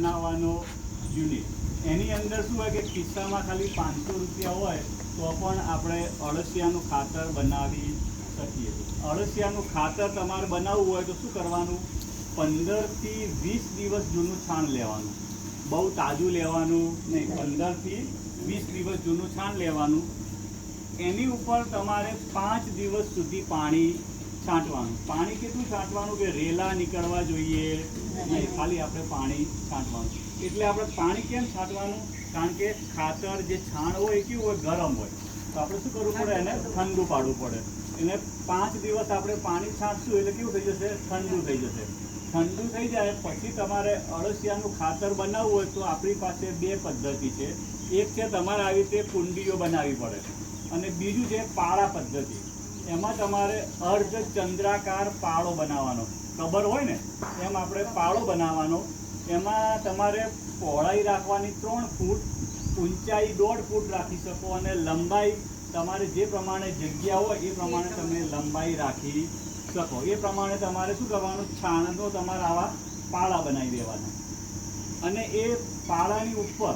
બનાવવાનો યુનિટ એની અંદર શું હોય કે કિસ્સામાં ખાલી પાંચસો રૂપિયા હોય, તો પણ આપણે અળસિયાનું ખાતર બનાવી શકીએ. અળસિયાનું ખાતર તમારે બનાવવું હોય તો શું કરવાનું? પંદરથી વીસ દિવસ જૂનું છાણ લેવાનું. બહુ તાજું લેવાનું નહીં, પંદરથી વીસ દિવસ જૂનું છાણ લેવાનું. એની ઉપર તમારે પાંચ દિવસ સુધી પાણી છાંટવાનું. પાણી કેટલું છાંટવાનું કે રેલા નીકળવા જોઈએ? નહીં ખાલી આપણે પાણી છાંટવાનું. એટલે આપણે પાણી કેમ છાંટવાનું? કારણ કે ખાતર જે છાણ હોય કેવું હોય? ગરમ હોય. તો આપણે શું કરવું પડે એને? ઠંડુ. પાડવું પડે. એને પાંચ દિવસ આપણે પાણી છાંટશું એટલે કેવું થઈ જશે? ઠંડુ થઈ જશે. ઠંડુ થઈ જાય પછી તમારે અળસિયાનું ખાતર બનાવવું હોય તો આપણી પાસે બે પદ્ધતિ છે. એક છે તમારે આવી રીતે કુંડીઓ બનાવવી પડે. અને બીજું છે પાળા પદ્ધતિ. એમાં તમારે અર્ધ ચંદ્રાકાર પાળો બનાવવાનો. ખબર હોય ને? એમ આપણે પાળો બનાવવાનો. એમાં તમારે પહોળાઈ રાખવાની ત્રણ ફૂટ, ઊંચાઈ દોઢ ફૂટ રાખી શકો અને લંબાઈ તમારે જે પ્રમાણે જગ્યા હોય એ પ્રમાણે તમે લંબાઈ રાખી શકો. એ પ્રમાણે તમારે શું કરવાનું? છાણનો તમારે આવા પાળા બનાવી દેવાના. અને એ પાળાની ઉપર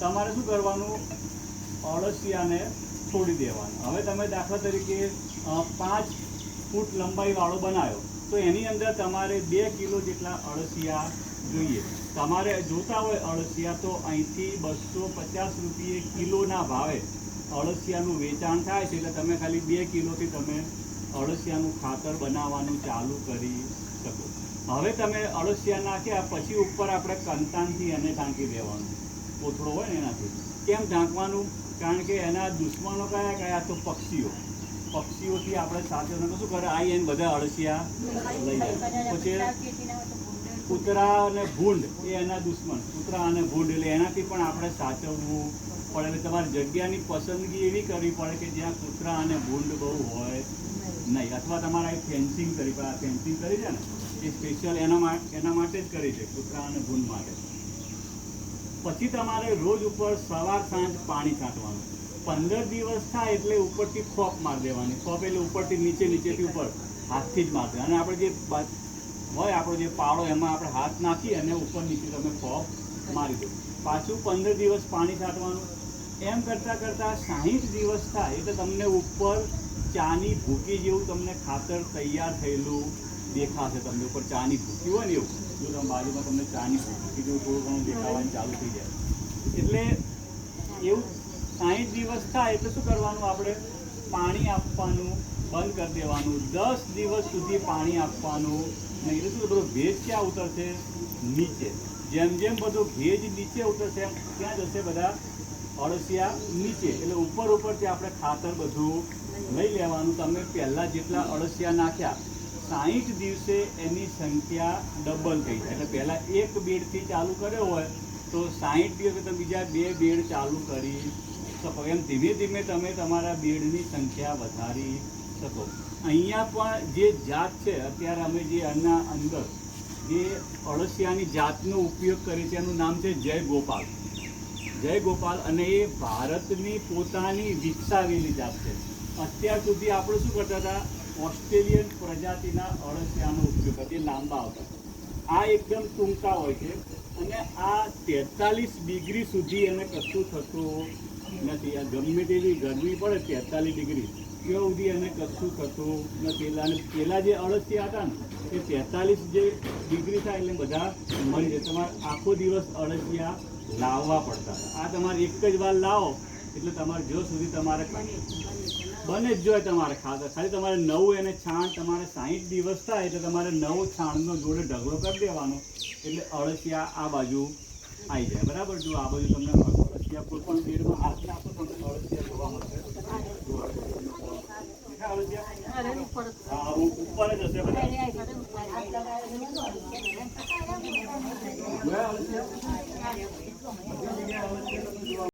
તમારે શું કરવાનું? અળસિયાને છોડી દેવાનું. હવે તમે દાખલા તરીકે પાંચ ફૂટ લંબાઈ વાળો બનાવ્યો, તો એની અંદર તમારે બે કિલો જેટલા અળસિયા જોઈએ. તમારે જોતા હોય અળસિયા, તો અહીંથી બસો પચાસ રૂપિયે કિલોના ભાવે અળસિયાનું વેચાણ થાય છે. એટલે તમે ખાલી બે કિલોથી તમે અળસિયાનું ખાતર બનાવવાનું ચાલુ કરી શકો. હવે તમે અળસિયા નાખ્યા, પછી ઉપર આપણે કંતાનથી એને ઢાંકી દેવાનું. કોથળો હોય ને એનાથી. કેમ ઢાંકવાનું? કારણ કે એના દુશ્મનો કયા કયા તો પક્ષીઓ. પક્ષીઓથી આપણે સાથે શું કરે? આવી એને બધા અળસિયા લઈ જાય પછી કૂતરા અને ભૂંડ એ એના દુશ્મન. કૂતરા અને ભૂંડ એટલે એનાથી પણ આપણે સાચવવું પડે. એટલે તમારી જગ્યાની પસંદગી એવી કરવી પડે કે જ્યાં કૂતરા અને ભૂંડ બહુ હોય નહીં. અથવા તમારા એ ફેન્સિંગ કરી પડે. ફેન્સિંગ કરી છે ને? એ સ્પેશિયલ એના માટે એના માટે જ કરી છે, કૂતરા અને ભૂંડ માટે. પછી તમારે રોજ ઉપર સવાર સાંજ પાણી છાંટવાનું. પંદર દિવસ થાય એટલે ઉપરથી ખોપ મારી દેવાની. ખોપ એટલે ઉપરથી નીચે, નીચેથી ઉપર. હાથથી જ મારશે અને આપણે જે હોય, આપણો જે પાળો, એમાં આપણે હાથ નાખી અને ઉપર નીચે તમે ખોપ મારી દો. પાછું પંદર દિવસ પાણી છાંટવાનું. એમ કરતાં કરતાં સાહીઠ દિવસ થાય એટલે તમને ઉપર ચાની ભૂકી જેવું તમને ખાતર તૈયાર થયેલું દેખાશે તમને ઉપર ચાની ભૂકી હોય ને એવું, જો તમે બાજુમાં તમને ચાની ભૂકી જો થોડું ઘણું દેખાવાનું ચાલુ થઈ જાય. એટલે એવું સાહીઠ દિવસ થાય એટલે શું કરવાનું આપણે? પાણી આપવાનું બંધ કરી દેવાનું. દસ દિવસ સુધી પાણી આપવાનું. એટલે શું બધો ભેજ ક્યાં ઉતરશે? નીચે. જેમ જેમ બધો ભેજ નીચે ઉતરશે, એમ ક્યાં જશે બધા અળસિયા નીચે. એટલે ઉપર ઉપરથી આપણે ખાતર બધું લઈ લેવાનું. તમે પહેલાં જેટલા અળસિયા નાખ્યા સાહીઠ દિવસે એની સંખ્યા ડબલ થઈ જાય. એટલે પહેલાં એક બેડથી ચાલુ કર્યો હોય, તો સાહીઠ દિવસે તમે બીજા બે બેડ ચાલુ કરી શકો. એમ ધીમે ધીમે તમે તમારા બેડની સંખ્યા વધારી શકો. અહીંયા પણ જે જાત છે, અત્યારે અમે જે આના અંદર જે અળસિયાની જાતનો ઉપયોગ કરીએ છીએ, એનું નામ છે જય ગોપાલ. જય ગોપાલ અને એ ભારતની પોતાની વિકસાવેલી જાત છે. અત્યાર સુધી આપણે શું કરતા હતા? ઓસ્ટ્રેલિયન પ્રજાતિના અળસિયાનો ઉપયોગ એ લાંબા આવતા હતા. આ એકદમ ટૂંકા હોય છે અને આ તેતાલીસ ડિગ્રી સુધી એને કશું થતું નથી. આ ગમે તેવી ગરમી પડે તેતાલીસ ડિગ્રી ત્યાં સુધી એને કશું થતું નથી. એટલે અને પહેલાં જે અળસિયા હતા ને, એ તેતાલીસ જે ડિગ્રી થાય એટલે બધા મરી જાય. તમારે આખો દિવસ અળસિયા લાવવા પડતા હતા. આ તમારે એક જ વાર લાવો એટલે તમારે જો સુધી તમારે બને જ જોઈએ તમારે ખાતર ખાલી તમારે નવું એને છાણ તમારે સાહીઠ દિવસ થાય એટલે તમારે નવું છાણનો જોડે ઢગલો કરી દેવાનો. એટલે અળસિયા આ બાજુ આવી જાય. બરાબર? જો આ બાજુ તમને અળસિયા કોઈ પણ બેડમાં હાથ આપો તમને અળસિયા જોવા મળશે. ઉપર જ હશે?